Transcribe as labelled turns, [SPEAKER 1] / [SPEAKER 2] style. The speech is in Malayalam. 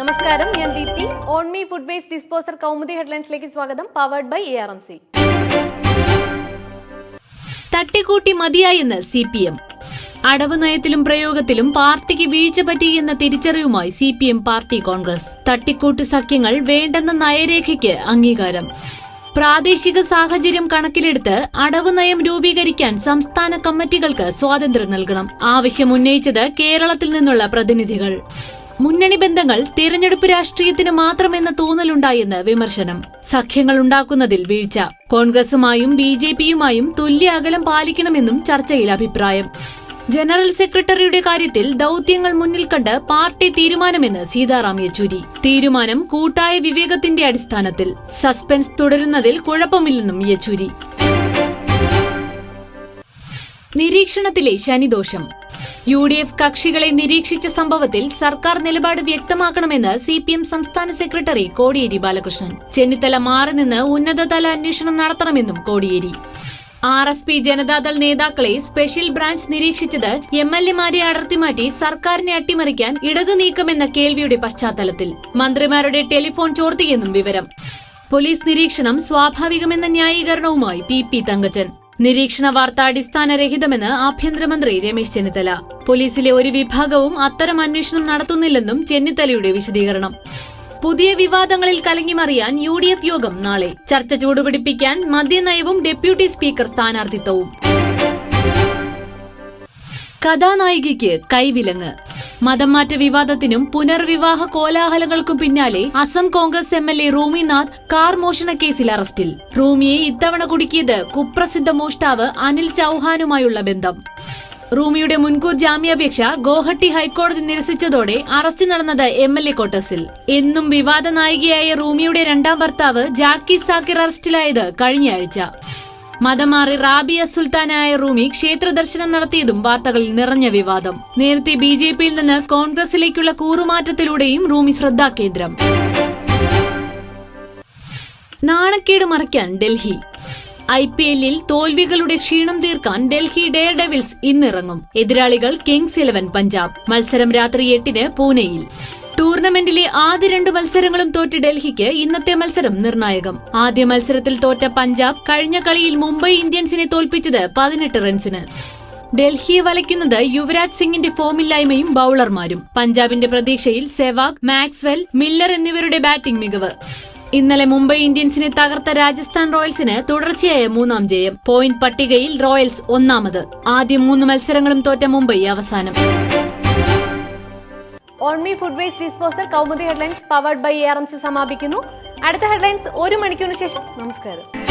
[SPEAKER 1] നമസ്കാരം ഞാൻ ദീപ്തി ഓൺമി ഫുഡ് വേസ്റ്റ് ഡിസ്പോസർ കൗമുദി ഹെഡ്ലൈൻസിലേക്ക് സ്വാഗതം powered by A R M C
[SPEAKER 2] തട്ടിക്കൂട്ടി മതിയായെന്ന് സി പി എം അടവ് നയത്തിലും പ്രയോഗത്തിലും പാർട്ടിക്ക് വീഴ്ച പറ്റിയെന്ന തിരിച്ചറിവുമായി C P M party Congress തട്ടിക്കൂട്ട് സഖ്യങ്ങൾ വേണ്ടെന്ന നയരേഖയ്ക്ക് അംഗീകാരം പ്രാദേശിക സാഹചര്യം കണക്കിലെടുത്ത് അടവ് നയം രൂപീകരിക്കാൻ സംസ്ഥാന കമ്മിറ്റികൾക്ക് സ്വാതന്ത്ര്യം നൽകണം ആവശ്യം ഉന്നയിച്ചത് കേരളത്തിൽ നിന്നുള്ള പ്രതിനിധികൾ മുന്നണി ബന്ധങ്ങൾ തിരഞ്ഞെടുപ്പ് രാഷ്ട്രീയത്തിന് മാത്രമെന്ന തോന്നലുണ്ടായെന്ന് വിമർശനം സഖ്യങ്ങൾ ഉണ്ടാക്കുന്നതിൽ വീഴ്ച കോൺഗ്രസുമായും ബി ജെ പിയുമായും തുല്യ അകലം പാലിക്കണമെന്നും ചർച്ചയിൽ അഭിപ്രായം ജനറൽ സെക്രട്ടറിയുടെ കാര്യത്തിൽ ദൌത്യങ്ങൾ മുന്നിൽ കണ്ട് പാർട്ടി തീരുമാനമെന്ന് സീതാറാം യെച്ചൂരി തീരുമാനം കൂട്ടായ വിവേകത്തിന്റെ അടിസ്ഥാനത്തിൽ സസ്പെൻസ് തുടരുന്നതിൽ കുഴപ്പമില്ലെന്നും യെച്ചൂരി
[SPEAKER 3] നിരീക്ഷണത്തിലെ ശനിദോഷം യു ഡി എഫ് കക്ഷികളെ നിരീക്ഷിച്ച സംഭവത്തിൽ സർക്കാർ നിലപാട് വ്യക്തമാക്കണമെന്ന് സി പി എം സംസ്ഥാന സെക്രട്ടറി കോടിയേരി ബാലകൃഷ്ണൻ ചെന്നിത്തല മാറി നിന്ന് ഉന്നതതല അന്വേഷണം നടത്തണമെന്നും Kodiyeri R S P Janata Dal നേതാക്കളെ സ്പെഷ്യൽ ബ്രാഞ്ച് നിരീക്ഷിച്ചത് എം എൽ എമാരെ അടർത്തിമാറ്റി സർക്കാരിനെ അട്ടിമറിക്കാൻ ഇടതു നീക്കമെന്ന കേൾവിയുടെ പശ്ചാത്തലത്തിൽ മന്ത്രിമാരുടെ ടെലിഫോൺ ചോർത്തിയെന്നും വിവരം പോലീസ് നിരീക്ഷണം സ്വാഭാവികമെന്ന ന്യായീകരണവുമായി പി പി തങ്കച്ചൻ നിരീക്ഷണ വാർത്ത അടിസ്ഥാനരഹിതമെന്ന് ആഭ്യന്തരമന്ത്രി രമേശ് ചെന്നിത്തല പോലീസിലെ ഒരു വിഭാഗവും അത്തരം അന്വേഷണം നടത്തുന്നില്ലെന്നും ചെന്നിത്തലയുടെ വിശദീകരണം പുതിയ വിവാദങ്ങളിൽ കലങ്ങിമറിയാൻ യു ഡി എഫ് യോഗം നാളെ ചർച്ച ചൂടുപിടിപ്പിക്കാൻ മദ്യനയവും ഡെപ്യൂട്ടി സ്പീക്കർ സ്ഥാനാർത്ഥിത്വവും
[SPEAKER 4] കഥാനായികയ്ക്ക് കൈവിലങ്ങ് മതംമാറ്റ വിവാദത്തിനും പുനർവിവാഹ കോലാഹലങ്ങൾക്കും പിന്നാലെ Assam Congress M L A Ruminath car മോഷണ കേസിൽ അറസ്റ്റിൽ റൂമിയെ ഇത്തവണ കുടുക്കിയത് കുപ്രസിദ്ധ മോഷ്ടാവ് അനിൽ ചൌഹാനുമായുള്ള ബന്ധം റൂമിയുടെ മുൻകൂർ ജാമ്യാപേക്ഷ ഗോഹട്ടി ഹൈക്കോടതി നിരസിച്ചതോടെ അറസ്റ്റ് നടന്നത് എം എൽ എ കോട്ടേഴ്സിൽ എന്നും വിവാദ നായികയായ റൂമിയുടെ രണ്ടാം ഭർത്താവ് ജാക്കി സാക്കിർ അറസ്റ്റിലായത് കഴിഞ്ഞയാഴ്ച മതമാറി റാബിയ സുൽത്താനായ റൂമി ക്ഷേത്ര ദർശനം നടത്തിയതും വാർത്തകളിൽ നിറഞ്ഞ വിവാദം നേരത്തെ ബി ജെ പിയിൽ നിന്ന് കോൺഗ്രസിലേക്കുള്ള കൂറുമാറ്റത്തിലൂടെയും റൂമി ശ്രദ്ധാകേന്ദ്രം
[SPEAKER 5] നാണക്കേട് മറയ്ക്കാൻ ഡൽഹി ഐ പി എല്ലിൽ തോൽവികളുടെ ക്ഷീണം തീർക്കാൻ ഡൽഹി ഡെയർ ഡെവിൾസ് ഇന്നിറങ്ങും എതിരാളികൾ കിങ്സ് ഇലവൻ പഞ്ചാബ് മത്സരം രാത്രി എട്ടിന് പൂനെയിൽ ടൂർണമെന്റിലെ ആദ്യ രണ്ട് മത്സരങ്ങളും തോറ്റ് ഡൽഹിക്ക് ഇന്നത്തെ മത്സരം നിർണായകം ആദ്യ മത്സരത്തിൽ തോറ്റ പഞ്ചാബ് കഴിഞ്ഞ കളിയിൽ മുംബൈ ഇന്ത്യൻസിനെ തോൽപ്പിച്ചത് പതിനെട്ട് റൺസിന് ഡൽഹിയെ വലയ്ക്കുന്നത് യുവരാജ് സിംഗിന്റെ ഫോമില്ലായ്മയും ബൌളർമാരും പഞ്ചാബിന്റെ പ്രതീക്ഷയിൽ സെവാഗ് മാക്സ്വെൽ മില്ലർ എന്നിവരുടെ ബാറ്റിംഗ് മികവ് ഇന്നലെ മുംബൈ ഇന്ത്യൻസിനെ തകർത്ത രാജസ്ഥാൻ റോയൽസിന് തുടർച്ചയായ മൂന്നാം ജയം പോയിന്റ് പട്ടികയിൽ റോയൽസ് ഒന്നാമത് ആദ്യ മൂന്ന് മത്സരങ്ങളും തോറ്റ മുംബൈ അവസാനം
[SPEAKER 6] ഓൺമി food waste disposal Kaumudi headlines powered by A സമാപിക്കുന്നു അടുത്ത ഹെഡ്ലൈൻസ് ഒരു മണിക്കൂറിന് ശേഷം നമസ്കാരം